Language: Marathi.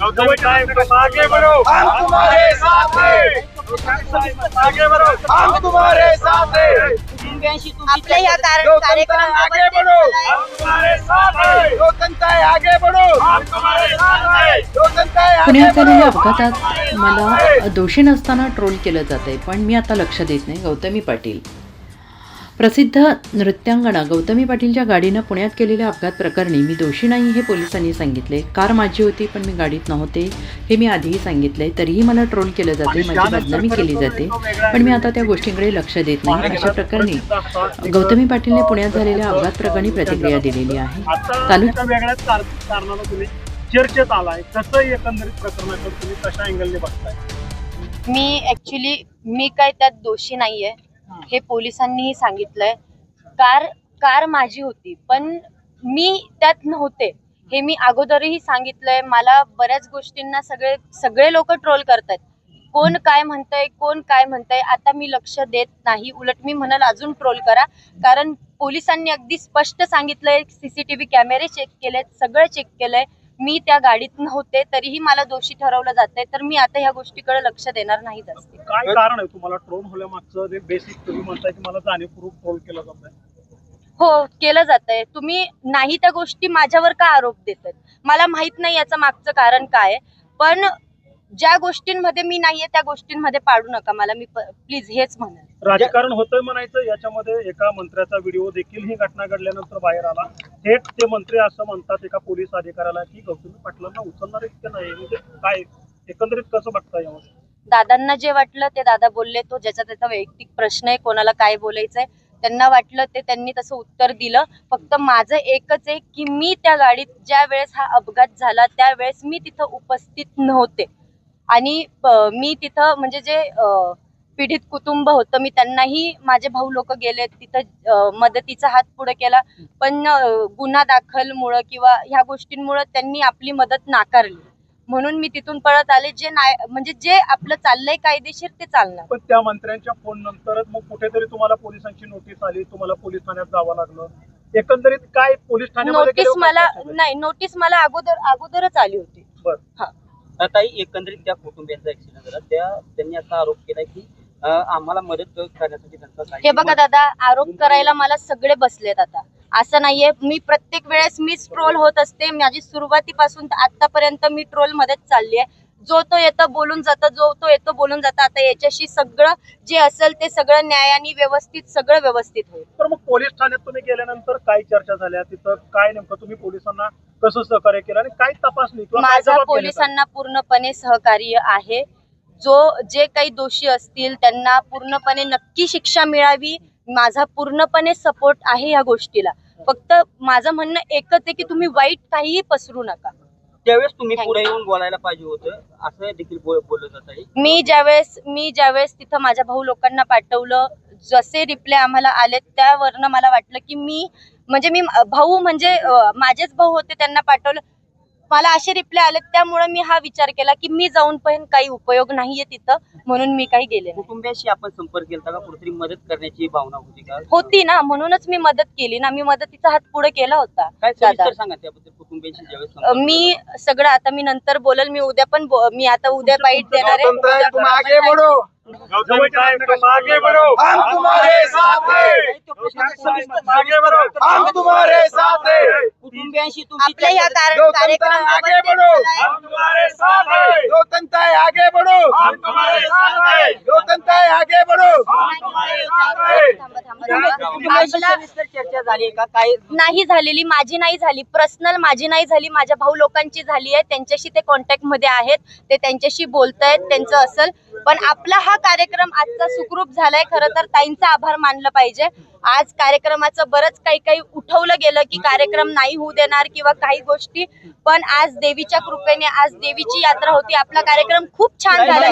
आगे बढ़ो हम तुम्हारे साथ हैं आगे बढ़ो हम तुम्हारे साथ हैं आपल्या या कार- लोकतंत्र आगे बढ़ो. हम तुम्हारे साथ हैं लोकतंत्र आगे बढ़ो. हम तुम्हारे साथ हैं लोकतंत्र पुण्यात झालेल्या अपघातात मला दोषी नसताना ट्रोल केलं जात आहे पण मी आता लक्ष देत नाही. गौतमी पाटील. प्रसिद्ध नृत्यांगना गौतमी पाटीलच्या गाडीनं पुण्यात केलेल्या अपघात प्रकरणी मी दोषी नाही हे पोलिसांनी सांगितले. कार माझी होती पण मी गाडीत नव्हते हे मी आधीही सांगितले. तरीही मला ट्रोल केलं जाते माझी बदनामी केली जाते. पण मी आता त्या गोष्टींकडे लक्ष देत नाही. अशा प्रकरणी गौतमी पाटीलने पुण्यात झालेल्या अपघात प्रकरणी प्रतिक्रिया दिलेली आहे. चालू चर्चेत आलाय. कसं एकंदरीत प्रकरणाकडे तुम्ही कशा अँगलने बघताय? मी ऍक्च्युली मी काय त्यात दोषी नाहीये. हे. पोलिसांनीही सांगितलंय. कार कार माझी होती पण मी त्यात नव्हते. हे मी अगोदरही सांगितलंय. मला बऱ्याच गोष्टींना सगळे सगळे लोक ट्रोल करतात कोण काय म्हणतंय कोण काय म्हणतंय आता मी लक्ष देत नाही. उलट मी म्हणाल अजून ट्रोल करा. कारण पोलिसांनी अगदी स्पष्ट सांगितलंय सीसीटीव्ही कॅमेरे चेक केलेत सगळं चेक केलंय. मी त्या गाडीत नव्हते तरीही मला दोषी ठरवलं जातंय. तर मी आता ह्या गोष्टीकडे लक्ष देणार नाही जास्त काय कारण आहे तुम्हाला? ट्रोल होण्यामागचं बेसिक तुम्ही म्हणताय की मला जाणीवपूर्वक ट्रोल केलं जात आहे हो केलं जातंय. तुम्ही नाही त्या गोष्टी माझ्यावर का आरोप देतात मला माहीत नाही याचं मागचं कारण काय आहे. पण ज्या गोष्टींमध्ये मी नाहीये त्या गोष्टींमध्ये पाडू नका मला. मी प्लीज हेच म्हणेन राजकारण होतंय म्हणायचं याच्यामध्ये एका मंत्र्याचा व्हिडिओ देखील ही घटना घडल्यानंतर बाहेर आला. थेट ते मंत्री असं म्हणतात एका पोलीस अधिकाऱ्याला की गौतमी पाटलांना उचलणार इतकं नाही. म्हणजे काय? एकंदरीत कसं बघताय यामध्ये दादांना जे वाटलं ते दादा बोलले तो ज्याचा त्याचा वैयक्तिक प्रश्न आहे कोणाला काय बोलायचंय त्यांना वाटलं ते त्यांनी तसं उत्तर दिलं. फक्त माझं एकच आहे की मी त्या गाडीत ज्या वेळेस हा अपघात झाला त्यावेळेस मी तिथं उपस्थित नव्हते. आणि मी तिथं म्हणजे जे पीडित कुटुंब होतं मी त्यांनाही माझे भाऊ लोक गेले तिथं मदतीचा हात पुढे केला. पण गुन्हा दाखलमुळं किंवा ह्या गोष्टींमुळं त्यांनी आपली मदत नाकारली. म्हणून मी तिथून पळत आले. जे नाही म्हणजे जे आपलं चाललंय कायदेशीर ते चालणार. पण त्या मंत्र्यांच्या फोन नंतरच मग कुठेतरी तुम्हाला पोलिसांची नोटीस आली तुम्हाला पोलीस ठाण्यात जावं लागलं. एकंदरीत काय पोलीस ठाण्यामध्ये नोटीस मला? नाही नोटीस मला अगोदर अगोदरच आली होती. बरं. आता एकंदरीत त्या कुटुंबियांचा ऍक्सिडेंट झाला. त्या त्यांनी असा आरोप केला की अं, आम्हाला मदत करण्यासाठी त्यांचा काही हे बघा दादा आरोप करायला मला सगळे बसलेत आता. असं नाहीये मी प्रत्येक वेळेस मीच ट्रोल होत असते. माझी सुरुवातीपासून आतापर्यंत मी ट्रोल मध्येच चालली आहे. जो तो येतं बोलून जातं जो तो येतो बोलून जातं आता याच्याशी सगळं जे असेल ते सगळं न्यायाने व्यवस्थित सगळं व्यवस्थित होईल. तर मग पोलीस ठाण्यात तुम्ही गेल्यानंतर काय चर्चा झाल्या? तिथं काय नेमकं तुम्ही पोलिसांना कसं सहकार्य केलं आणि काय तपासणी किंवा काय माझा जबाब? पोलिसांना पूर्णपणे सहकार्य आहे. जो जे काही दोषी असतील त्यांना पूर्णपणे नक्की शिक्षा मिळावी माझा पूर्णपणे सपोर्ट आहे या गोष्टीला. फक्त माझं म्हणणं एकच आहे की तुम्ही वाईट काहीही पसरू नका. त्यावेळेस तुम्ही Thank पुढे येऊन बोलायला पाहिजे होतं असं देखील बोल- बोललं जात आहे मी ज्यावेळेस मी ज्यावेळेस तिथं माझ्या भाऊ लोकांना पाठवलं जसे रिप्लाय आम्हाला आले त्यावरनं मला वाटलं की मी म्हणजे मी भाऊ म्हणजे अं, माझेच भाऊ होते त्यांना पाठवलं. मला असे रिप्लाय आले त्यामुळे मी हा विचार केला की मी जाऊन पण काही उपयोग नाहीये तिथं म्हणून मी काही गेले नाही. कुटुंबियाशी आपण संपर्क केला का? कुठेतरी मदत करण्याची भावना होती का? होती ना म्हणूनच मी मदत केली ना. मी मदतीचा हात पुढे केला होता काय दादा. सविस्तर सांगा त्याबद्दल कुटुंबियांशी ज्यावेळेस अं, संपर्क मी सगळं आता मी नंतर बोलल मी उद्या पण बो- मी आता उद्या बाईट देणार आहे, आगे बढ़ो. गौतमी टाइम तुम आगे बढ़ो. हम तुम्हारे साथ हैं. आगे बढ़ो. हम तुम्हारे साथ हैं. कुटुंबियांशी आपल्या लोकतंत्र आहे, आगे बढ़ो। हम तुम्हारे साथ हैं। लोकतंत्र आहे, आगे बढ़ो। हम तुम्हारे साथ हैं। लोकतंत्र आहे, आगे बढ़ो। हम तुम्हारे साथ हैं। थांबा, थांबा, थांबा. कुटुंबियांशी आपला- सविस्तर चर्चा झाली का? काय नाही झालेली माझी नाही झाली. पर्सनल माझी नाही झाली. माझ्या भाऊ लोकांची झाली आहे. त्यांच्याशी ते कॉन्टॅक्टमध्ये आहेत. ते त्यांच्याशी बोलतायत. त्यांचं असल पण आपला हा कार्यक्रम आजचा सुखरूप झालाय. खरं तर ताईंचा आभार मानलं पाहिजे. आज कार्यक्रमाचं बरंच काही काही उठवलं गेलं की कार्यक्रम नाही होऊ देणार किंवा काही गोष्टी. पण आज देवीच्या कृपेने आज देवीची यात्रा होती. आपला कार्यक्रम खूप छान झाला.